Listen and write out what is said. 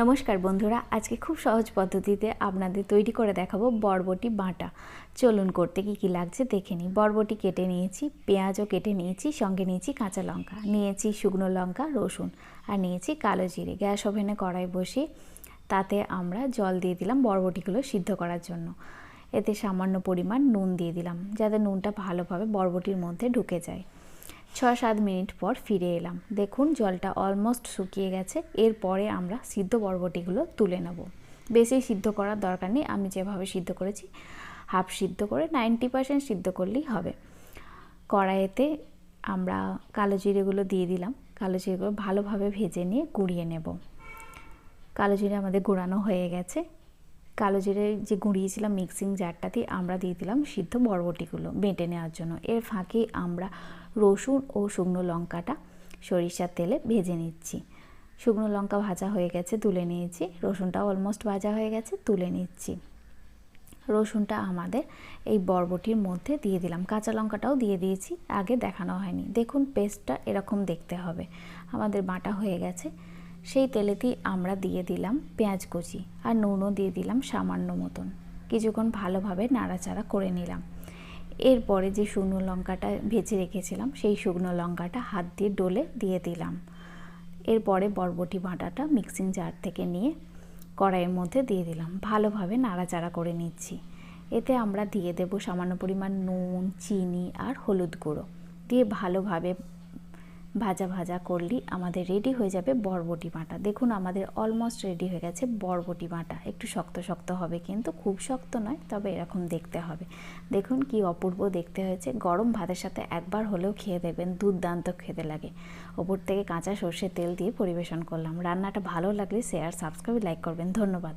নমস্কার বন্ধুরা, আজকে খুব সহজ পদ্ধতিতে আপনাদের তৈরি করে দেখাবো বরবটি বাটা। চলুন করতে কি কি লাগছে দেখে নিই। বরবটি কেটে নিয়েছি, পেঁয়াজও কেটে নিয়েছি, সঙ্গে নিয়েছি কাঁচা লঙ্কা, নিয়েছি শুকনো লঙ্কা, রসুন, আর নিয়েছি কালো জিরে। গ্যাস ওভেনে কড়াই বসিয়ে তাতে আমরা জল দিয়ে দিলাম বরবটিগুলো সিদ্ধ করার জন্য। এতে সামান্য পরিমাণ নুন দিয়ে দিলাম, যাতে নুনটা ভালোভাবে বরবটির মধ্যে ঢুকে যায়। ছ সাত মিনিট পর ফিরে এলাম। দেখুন, জলটা অলমোস্ট শুকিয়ে গেছে। এরপরে আমরা সিদ্ধ বরবটিগুলো তুলে নেব। বেশি সিদ্ধ করার দরকার নেই। আমি যেভাবে সিদ্ধ করেছি, হাফ সিদ্ধ করে নাইনটি পার্সেন্ট সিদ্ধ করলেই হবে। কড়াইতে আমরা কালো জিরেগুলো দিয়ে দিলাম। কালো জিরেগুলো ভালোভাবে ভেজে নিয়ে গুঁড়িয়ে নেব। কালো জিরে আমাদের গুঁড়ানো হয়ে গেছে। কালো জিরে যে গুঁড়িয়েছিলাম মিক্সিং জারটাতে আমরা দিয়ে দিলাম সিদ্ধ বরবটিগুলো বেটে নেওয়ার জন্য। এর ফাঁকে আমরা রসুন ও শুকনো লঙ্কাটা সরিষার তেলে ভেজে নিচ্ছি। শুকনো লঙ্কা ভাজা হয়ে গেছে, তুলে নিয়েছি। রসুনটাও অলমোস্ট ভাজা হয়ে গেছে, তুলে নিচ্ছি। রসুনটা আমাদের এই বরবটির মধ্যে দিয়ে দিলাম। কাঁচা লঙ্কাটাও দিয়ে দিয়েছি, আগে দেখানো হয়নি। দেখুন পেস্টটা এরকম দেখতে হবে। আমাদের বাটা হয়ে গেছে। সেই তেলেতেই আমরা দিয়ে দিলাম পেঁয়াজ কুচি আর নুনও দিয়ে দিলাম সামান্য মতন। কিছুক্ষণ ভালোভাবে নাড়াচাড়া করে নিলাম। এরপরে যে শুকনো লঙ্কাটা ভেজে রেখেছিলাম, সেই শুকনো লঙ্কাটা হাত দিয়ে ডলে দিয়ে দিলাম। এরপরে বরবটি বাটাটা মিক্সিং জার থেকে নিয়ে কড়াইয়ের মধ্যে দিয়ে দিলাম। ভালোভাবে নাড়াচাড়া করে নিচ্ছি। এতে আমরা দিয়ে দেব সামান্য পরিমাণ নুন, চিনি আর হলুদ গুঁড়ো। দিয়ে ভালোভাবে ভাজা ভাজা করলেই আমাদের রেডি হয়ে যাবে বরবটি বাটা। দেখুন আমাদের অলমোস্ট রেডি হয়ে গেছে বরবটি বাটা। একটু শক্ত শক্ত হবে কিন্তু খুব শক্ত নয়, তবে এরকম দেখতে হবে। দেখুন কি অপূর্ব দেখতে হয়েছে। গরম ভাতের সাথে একবার হলেও খেয়ে দেবেন দুর্দান্ত খেতে লাগে। ওপর থেকে কাঁচা সর্ষের তেল দিয়ে পরিবেশন করলাম। রান্নাটা ভালো লাগলে শেয়ার সাবস্ক্রাইব লাইক করবেন। ধন্যবাদ।